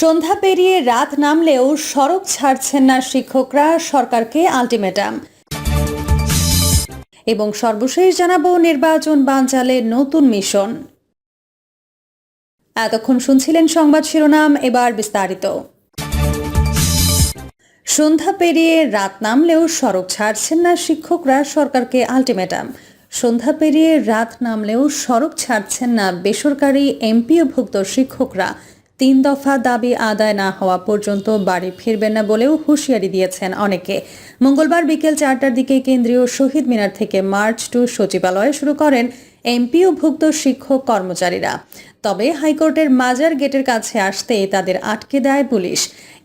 সন্ধ্যা পেরিয়ে রাত নামলেও সড়ক ছাড়ছেন না শিক্ষকরা, সরকারকে আলটিমেটাম। এবং সর্বশেষ জানাব নির্বাচন বানচালের নতুন মিশন। এতক্ষণ শুনছিলেন সংবাদ শিরোনাম, এবার বিস্তারিত। সন্ধ্যা পেরিয়ে রাত নামলেও সড়ক ছাড়ছেন না শিক্ষকরা, সরকারকে আলটিমেটাম। সন্ধ্যা পেরিয়ে রাত নামলেও সড়ক ছাড়ছেন না বেসরকারি এমপিওভুক্ত শিক্ষকরা। তিন দফা দাবি আদায় না হওয়া পর্যন্ত বাড়ি ফিরবেন না বলেও হুঁশিয়ারি দিয়েছেন অনেকে। মঙ্গলবার বিকেল চারটার দিকে কেন্দ্রীয় শহীদ মিনার থেকে মার্চ টু সচিবালয়ে শুরু করেন এমপিওভুক্ত শিক্ষক কর্মচারীরা। তবে হাইকোর্টের মাজার গেটের কাছে আসতে তাদের আটকে দেয় পুলিশ।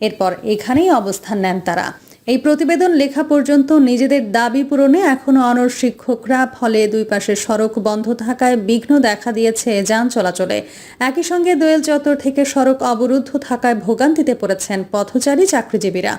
এরপর এখানেই অবস্থান নেন তারা। এই প্রতিবেদন লেখা পর্যন্ত নিজেদের দাবি পূরণে এখনও অনর শিক্ষকরা, ফলে দুই পাশে সড়ক বন্ধ থাকায় বিঘ্ন দেখা দিয়েছে যান চলাচলে। একই সঙ্গে দোয়েল চত্বর থেকে সড়ক অবরুদ্ধ থাকায় ভোগান্তিতে পড়েছেন পথচারী চাকরিজীবীরা।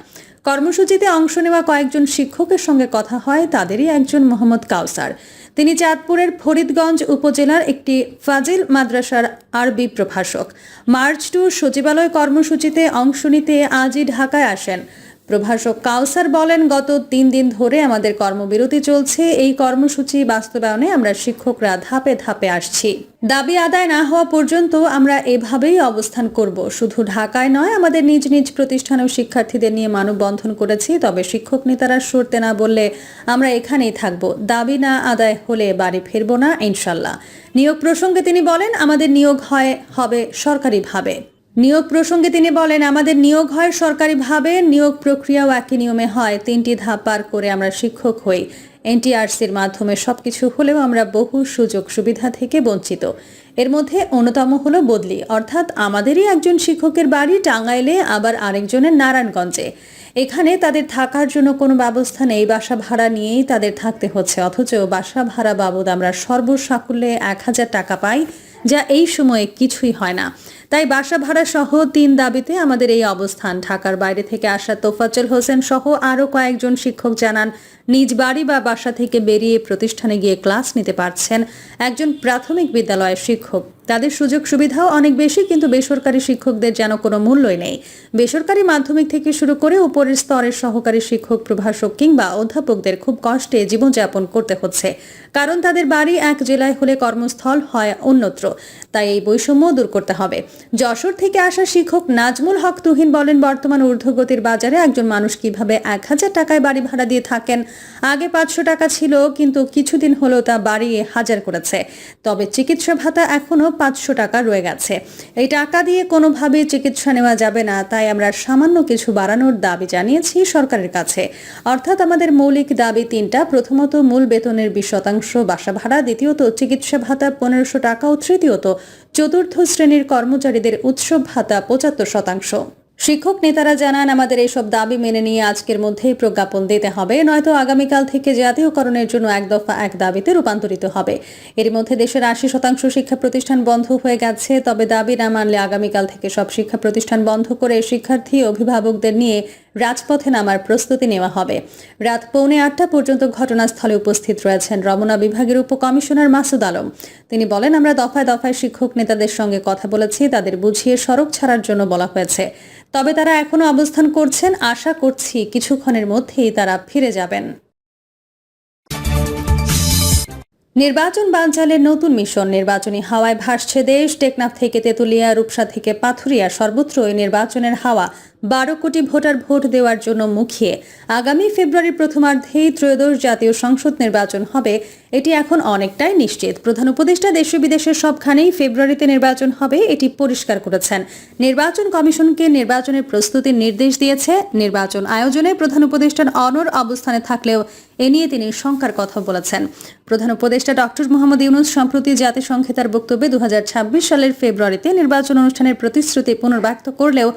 কর্মসূচিতে অংশ নেওয়া কয়েকজন শিক্ষকের সঙ্গে কথা হয়, তাদেরই একজন মোহাম্মদ কাউসার। তিনি চাঁদপুরের ফরিদগঞ্জ উপজেলার একটি ফাজিল মাদ্রাসার আরবি প্রভাষক। মার্চ টু সচিবালয় কর্মসূচিতে অংশ নিতে আজই ঢাকায় আসেন। প্রভাষক কাউসার বলেন, গত তিন দিন ধরে আমাদের কর্মবিরতি চলছে। এই কর্মসূচি বাস্তবায়নে আমরা শিক্ষকরা ধাপে ধাপে আসছি। দাবি আদায় না হওয়া পর্যন্ত আমরা এভাবেই অবস্থান করব। শুধু ঢাকায় নয়, আমাদের নিজ নিজ প্রতিষ্ঠানেও শিক্ষার্থীদের নিয়ে মানববন্ধন করেছি। তবে শিক্ষক নেতারা সরতে না বললে আমরা এখানেই থাকব। দাবি না আদায় হলে বাড়ি ফিরব না, ইনশাল্লাহ। নিয়োগ প্রসঙ্গে তিনি বলেন, আমাদের নিয়োগ হয়, হবে সরকারিভাবে। নিয়োগ প্রসঙ্গে তিনি বলেন, আমাদের নিয়োগ হয় সরকারিভাবে, নিয়োগ প্রক্রিয়াও একই নিয়মে হয়। তিনটি ধাপ পার করে আমরা শিক্ষক হই। এনটিআরসির মাধ্যমে সবকিছু হলেও আমরা বহু সুযোগ সুবিধা থেকে বঞ্চিত। এর মধ্যে অন্যতম হলো বদলি। অর্থাৎ আমাদেরই একজন শিক্ষকের বাড়ি টাঙ্গাইলে আবার আরেকজনের নারায়ণগঞ্জে। এখানে তাদের থাকার জন্য কোনো ব্যবস্থা নেই। বাসা ভাড়া নিয়েই তাদের থাকতে হচ্ছে। অথচ বাসা ভাড়া বাবদ আমরা সর্বসাকুল্যে এক হাজার টাকা পাই। যা এই সময়ে কিছুই হয় না। তাই বাসা ভাড়া সহ তিন দাবিতে আমাদের এই অবস্থান। ঢাকার বাইরে থেকে আসা তোফাজ্জল হোসেন সহ আরও কয়েকজন শিক্ষক জানান, নিজ বাড়ি বা বাসা থেকে বেরিয়ে প্রতিষ্ঠানে গিয়ে ক্লাস নিতে পারছেন একজন প্রাথমিক বিদ্যালয়ের শিক্ষক। তাদের সুযোগ সুবিধাও অনেক বেশি, কিন্তু বেসরকারি শিক্ষকদের যেন কোনো মূল্যই নেই। বেসরকারি মাধ্যমিক থেকে শুরু করে উপরের স্তরের সহকারী শিক্ষক, প্রভাষক কিংবা অধ্যাপকদের খুব কষ্টে জীবনযাপন করতে হচ্ছে। কারণ তাদের বাড়ি এক জেলায় হলে কর্মস্থল হয় অন্যত্র, তাই এই বৈষম্য দূর করতে হবে। যশোর থেকে আসা শিক্ষক নাজমুল হক তুহিন বলেন, বর্তমান ঊর্ধ্বগতির বাজারে একজন মানুষ কীভাবে এক হাজার টাকায় বাড়ি ভাড়া দিয়ে থাকেন, আগে পাঁচশো টাকা ছিল, কিন্তু কিছুদিন হলো তা বাড়িয়ে হাজার করেছে। তবে চিকিৎসা ভাতা এখনও পাঁচশো টাকা রয়ে গেছে। এই টাকা দিয়ে কোনোভাবে চিকিৎসা নেওয়া যাবে না, তাই আমরা সামান্য কিছু বাড়ানোর দাবি জানিয়েছি সরকারের কাছে। অর্থাৎ আমাদের মৌলিক দাবি তিনটা, প্রথমত মূল বেতনের বিশ শতাংশ বাসা ভাড়া, দ্বিতীয়ত চিকিৎসা ভাতা পনেরোশো টাকা ও তৃতীয়ত চতুর্থ শ্রেণির কর্মচারীদের উৎসব ভাতা পঁচাত্তর শতাংশ। শিক্ষক নেতারা জানান, আমাদের এইসব দাবি মেনে নিয়ে আজকের মধ্যেই প্রজ্ঞাপন দিতে হবে। নয়তো আগামীকাল থেকে জাতীয়করণের জন্য এক দফা এক দাবিতে রূপান্তরিত হবে। এর মধ্যে দেশের আশি শতাংশ শিক্ষা প্রতিষ্ঠান বন্ধ হয়ে গেছে। তবে দাবি না মানলে আগামীকাল থেকে সব শিক্ষা প্রতিষ্ঠান বন্ধ করে শিক্ষার্থী, অভিভাবকদের নিয়ে রাজপথে নামার প্রস্তুতি নেওয়া হবে। রাত পৌনে আটটা পর্যন্ত ঘটনাস্থলে উপস্থিত রয়েছেন রমনা বিভাগের উপকমিশনার মাসুদ আলম। তিনি বলেন, আমরা দফায় দফায় শিক্ষক নেতাদের সঙ্গে কথা বলেছি, তাদের বুঝিয়ে সড়ক ছাড়ার জন্য বলা হয়েছে। তবে তারা এখনও অবস্থান করছেন, আশা করছি কিছুক্ষণের মধ্যেই তারা ফিরে যাবেন। নির্বাচন বানচালের নতুন মিশন, নির্বাচনী হাওয়ায় ভাসছে দেশ। টেকনাফ থেকে তেতুলিয়া, রূপসা থেকে পাথুরিয়া সর্বত্রই নির্বাচনের হাওয়া বারো কোটি ভোটার ভোট দেওয়ার জন্য মুখিয়ে। আগামী ফেব্রুয়ারির প্রথমার্ধেই ত্রয়োদশ জাতীয় সংসদ নির্বাচন হবে। এটি এখন অনেকটাই নিশ্চিত। প্রধান উপদেষ্টা দেশ বিদেশের সবখানেই ফেব্রুয়ারিতে নির্বাচন হবে, এটি পরিষ্কার করেছেন। নির্বাচন কমিশনকে নির্বাচনের প্রস্তুতির নির্দেশ দিয়েছে। নির্বাচন আয়োজনে প্রধান উপদেষ্টার অনর অবস্থানে থাকলেও এ নিয়ে তিনি শঙ্কার কথা বলেছেন। প্রধান উপদেষ্টা ডক্টর মোহাম্মদ ইউনুস সম্প্রতি জাতিসংঘে তার বক্তব্যে দু হাজার ছাব্বিশ সালের ফেব্রুয়ারিতে নির্বাচন অনুষ্ঠানের প্রতিশ্রুতি পুনর্ব্যক্ত করলেও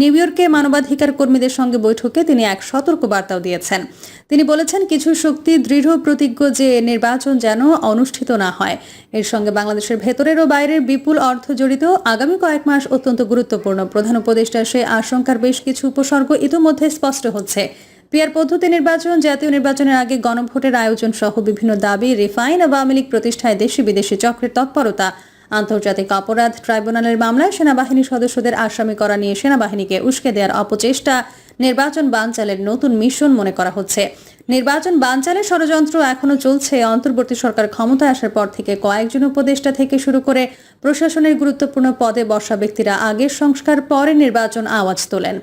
নিউ ইয়র্কে মানবাধিকার কর্মীদের সঙ্গে বৈঠকে তিনি এক সতর্ক বার্তাও দিয়েছেন। তিনি বলেছেন, কিছু শক্তি দৃঢ় প্রতিজ্ঞ যে নির্বাচন যেন অনুষ্ঠিত না হয়। এর সঙ্গে বাংলাদেশের ভেতরের ও বাইরের বিপুল অর্থ জড়িত আগামী কয়েক মাস অত্যন্ত গুরুত্বপূর্ণ। প্রধান উপদেষ্টা সে আশঙ্কার বেশ কিছু উপসর্গ ইতোমধ্যে স্পষ্ট হচ্ছে। পিয়ার পদ্ধতি নির্বাচন, জাতীয় নির্বাচনের আগে গণভোটের আয়োজন সহ বিভিন্ন দাবি, রিফাইন আওয়ামী লীগ প্রতিষ্ঠায় দেশি বিদেশি চক্রের তৎপরতা আন্তর্জাতিক অপরাধ ট্রাইব্যুনালের মামলায় সেনাবাহিনী সদস্যদের আসামি করা নিয়ে সেনাবাহিনীকে উস্কে দেওয়ার অপচেষ্টা নির্বাচন বানচালের নতুন মিশন মনে করা হচ্ছে। নির্বাচন বানচালের ষড়যন্ত্র এখনও চলছে। অন্তর্বর্তী সরকার ক্ষমতায় আসার পর থেকে কয়েকজন উপদেষ্টা থেকে শুরু করে প্রশাসনের গুরুত্বপূর্ণ পদে বসা ব্যক্তিরা আগের সংস্কার, পরে নির্বাচন আওয়াজ তোলেন।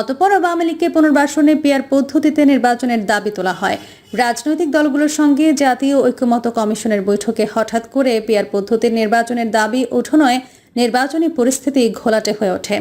অতপর আওয়ামী লীগকে পুনর্বাসনে পেয়ার পদ্ধতিতে নির্বাচনের দাবি তোলা হয়। রাজনৈতিক দলগুলোর সঙ্গে জাতীয় ঐক্যমত কমিশনের বৈঠকে হঠাৎ করে পেয়ার পদ্ধতির নির্বাচনের দাবি ওঠোনয় নির্বাচনী পরিস্থিতি ঘোলাটে হয়ে ওঠে।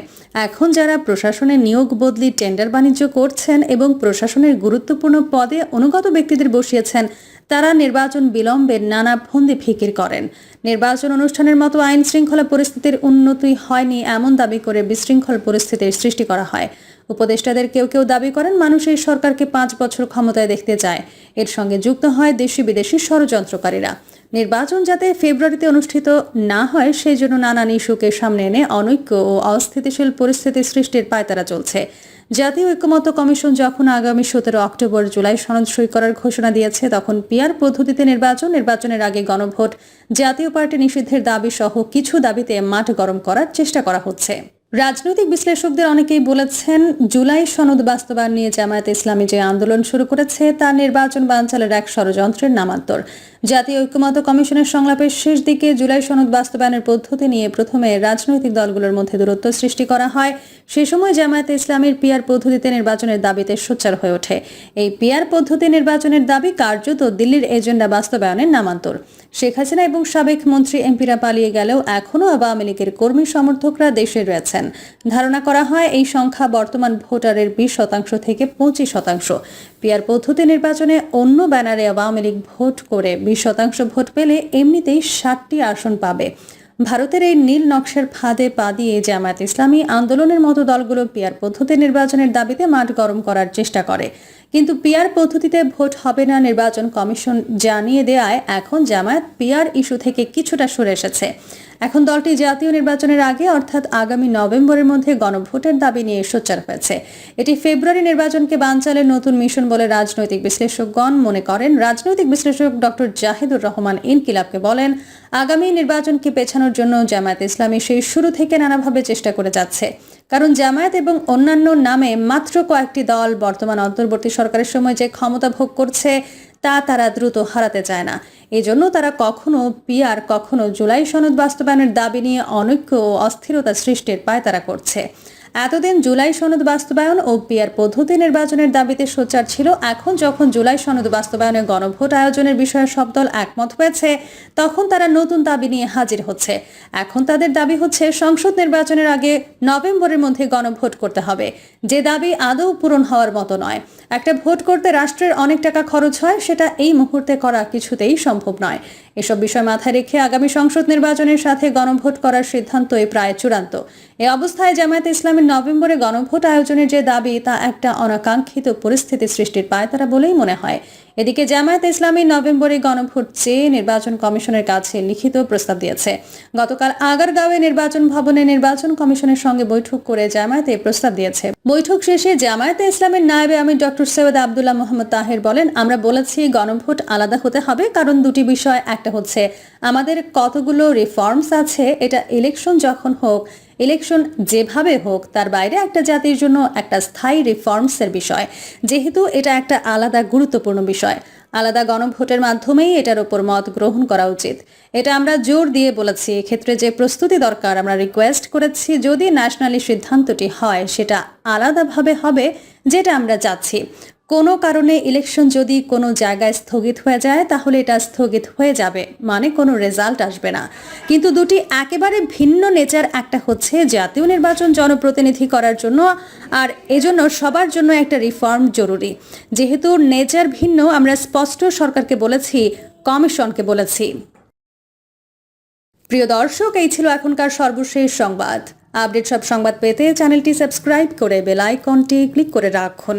এখন যারা প্রশাসনে নিয়োগ বদলি টেন্ডার বাণিজ্য করছেন এবং প্রশাসনের গুরুত্বপূর্ণ পদে অনুগত ব্যক্তিদের বসিয়েছেন, তারা নির্বাচন বিলম্বের নানা ফন্দি ফিকির করেন। নির্বাচন অনুষ্ঠানের মতো আইন শৃঙ্খলা পরিস্থিতির উন্নতি হয়নি এমন দাবি করে বিশৃঙ্খল পরিস্থিতির সৃষ্টি করা হয়। উপদেষ্টাদের কেউ কেউ দাবি করেন, মানুষ এই সরকারকে পাঁচ বছর ক্ষমতায় দেখতে চায়। এর সঙ্গে যুক্ত হয় দেশি বিদেশি ষড়যন্ত্রকারীরা। নির্বাচন যাতে ফেব্রুয়ারিতে অনুষ্ঠিত না হয় সেই জন্য নানান ইস্যুকে সামনে এনে অনৈক্য ও অস্থিতিশীল পরিস্থিতি সৃষ্টির পায়তারা চলছে। জাতীয় ঐক্যমত্য কমিশন যখন আগামী সতেরো অক্টোবর জুলাই সনদ সই করার ঘোষণা দিয়েছে, তখন পিয়ার পদ্ধতিতে নির্বাচন, নির্বাচনের আগে গণভোট, জাতীয় পার্টি নিষিদ্ধের দাবি সহ কিছু দাবিতে মাঠ গরম করার চেষ্টা করা হচ্ছে। রাজনৈতিক বিশ্লেষকদের অনেকেই বলেছেন, জুলাই সনদ বাস্তবায়ন নিয়ে জামায়াত ইসলামী যে আন্দোলন শুরু করেছে, তা নির্বাচন বানচালের এক ষড়যন্ত্রের নামান্তর। জাতীয় ঐক্যমত কমিশনের সংলাপের শেষ দিকে জুলাই সনদ বাস্তবায়নের পদ্ধতি নিয়ে প্রথমে রাজনৈতিক দলগুলোর মধ্যে দূরত্ব সৃষ্টি করা হয়। সে সময় জামায়াতে ইসলামের পিয়ার পদ্ধতিতে নির্বাচনের দাবিতে সোচ্চার হয়ে ওঠে। এই পিয়ার পদ্ধতি নির্বাচনের দাবি কার্যত দিল্লির এজেন্ডা বাস্তবায়নের নামান্তর। শেখ হাসিনা এবং সাবেক মন্ত্রী এমপিরা পালিয়ে গেলেও এখনও আওয়ামী লীগের কর্মী সমর্থকরা দেশে রয়েছেন। ধারণা করা হয়, এই সংখ্যা বর্তমান ভোটারের বিশ শতাংশ থেকে পঁচিশ শতাংশ। পিয়ার পদ্ধতি নির্বাচনে অন্য ব্যানারে আওয়ামী লীগ ভোট করে বিশ শতাংশ ভোট পেলে এমনিতেই ষাটটি আসন পাবে। ভারতের এই নীল নকশার ফাঁদে পা দিয়ে জামায়াত ইসলামী আন্দোলনের মতো দলগুলো পিয়ার পদ্ধতি নির্বাচনের দাবিতে মাঠ গরম করার চেষ্টা করে। কিন্তু পিয়ার পদ্ধতিতে ভোট হবে না নির্বাচন কমিশন জানিয়ে দেয়ায় এখন জামায়াত পিয়ার ইস্যু থেকে কিছুটা সরে এসেছে। এখন দলটি জাতীয় নির্বাচনের আগে, অর্থাৎ আগামী নভেম্বরের মধ্যে গণভোটের দাবি নিয়ে সোচ্চার হয়েছে। এটি ফেব্রুয়ারি নির্বাচনকে বানচালের নতুন মিশন বলে রাজনৈতিক বিশ্লেষকগণ মনে করেন। রাজনৈতিক বিশ্লেষক ডক্টর জাহিদুর রহমান ইনকিলাবকে বলেন, আগামী নির্বাচনকে পেছানোর জন্য জামায়াত ইসলামী সেই শুরু থেকে নানাভাবে চেষ্টা করে যাচ্ছে। কারণ জামায়াত এবং অন্যান্য নামে মাত্র কয়েকটি দল বর্তমান অন্তর্বর্তী সরকারের সময় যে ক্ষমতা ভোগ করছে তা তারা দ্রুত হারাতে চায় না। এজন্য তারা কখনো পিয়ার কখনো জুলাই সনদ বাস্তবায়নের দাবি নিয়ে অনৈক্য ও অস্থিরতা সৃষ্টির পায়তারা করছে। এতদিন জুলাই সনদ বাস্তবায়ন ও পিয়ার পদ্ধতি নির্বাচনের দাবিতে সোচ্চার ছিল। এখন যখন জুলাই সনদ বাস্তবায়নে গণভোট আয়োজনের বিষয়ে সব দল একমত হয়েছে, তখন তারা নতুন দাবি নিয়ে হাজির হচ্ছে। এখন তাদের দাবি হচ্ছে, সংসদ নির্বাচনের আগে নভেম্বরের মধ্যে গণভোট করতে হবে। যে দাবি আদৌ পূরণ হওয়ার মতো নয়। একটা ভোট করতে রাষ্ট্রের অনেক টাকা খরচ হয়, সেটা এই মুহূর্তে করা কিছুতেই সম্ভব নয়। এসব বিষয় মাথায় রেখে আগামী সংসদ নির্বাচনের সাথে গণভোট করার সিদ্ধান্তই প্রায় চূড়ান্ত। এ অবস্থায় জামায়াত ইসলামের নভেম্বরে গণভোট আয়োজনের যে দাবি, তা একটা অনাকাঙ্ক্ষিত পরিস্থিতি সৃষ্টির পায়, তারা বলেই মনে হয়। এদিকে জামায়াত ইসলামী নভেম্বরে গণভোট চেয়ে নির্বাচন কমিশনের কাছে লিখিত প্রস্তাব দিয়েছে। গতকাল আগারগাঁওয়ে নির্বাচন ভবনে নির্বাচন কমিশনের সঙ্গে বৈঠক করে জামায়াতে প্রস্তাব দিয়েছে। বৈঠক শেষে জামায়াতে ইসলামের নায়েবে আমি ডক্টর সৈয়দ আবদুল্লাহ মোহাম্মদ তাহের বলেন, আমরা বলেছি গণভোট আলাদা হতে হবে, কারণ দুটি বিষয় একটা হচ্ছে, আমাদের কতগুলো রিফর্মস আছে, এটা ইলেকশন যখন হোক ইলেকশন যেভাবে হোক, তার বাইরে একটা জাতির জন্য একটা স্থায়ী রিফর্মসের বিষয়। যেহেতু এটা একটা আলাদা গুরুত্বপূর্ণ বিষয়, আলাদা গণভোটের মাধ্যমেই এটার উপর মত গ্রহণ করা উচিত। এটা আমরা জোর দিয়ে বলেছি, এক্ষেত্রে যে প্রস্তুতি দরকার আমরা রিকোয়েস্ট করেছি, যদি ন্যাশনালি সিদ্ধান্তটি হয়, সেটা আলাদাভাবে হবে, যেটা আমরা চাচ্ছি। কোনো কারণে ইলেকশন যদি কোনো জায়গায় স্থগিত হয়ে যায়, তাহলে এটা স্থগিত হয়ে যাবে মানে কোনো রেজাল্ট আসবে না। কিন্তু দুটি একেবারে ভিন্ন নেচার একটা হচ্ছে জাতীয় নির্বাচন জনপ্রতিনিধি করার জন্য, আর এজন্য সবার জন্য একটা রিফর্ম জরুরি। যেহেতু নেচার ভিন্ন, আমরা স্পষ্ট সরকারকে বলেছি, কমিশনকে বলেছি। প্রিয় দর্শক, এই ছিল এখনকার সর্বশেষ সংবাদ। আপডেট সব সংবাদ পেতে চ্যানেলটি সাবস্ক্রাইব করে বেল আইকনটি ক্লিক করে রাখুন।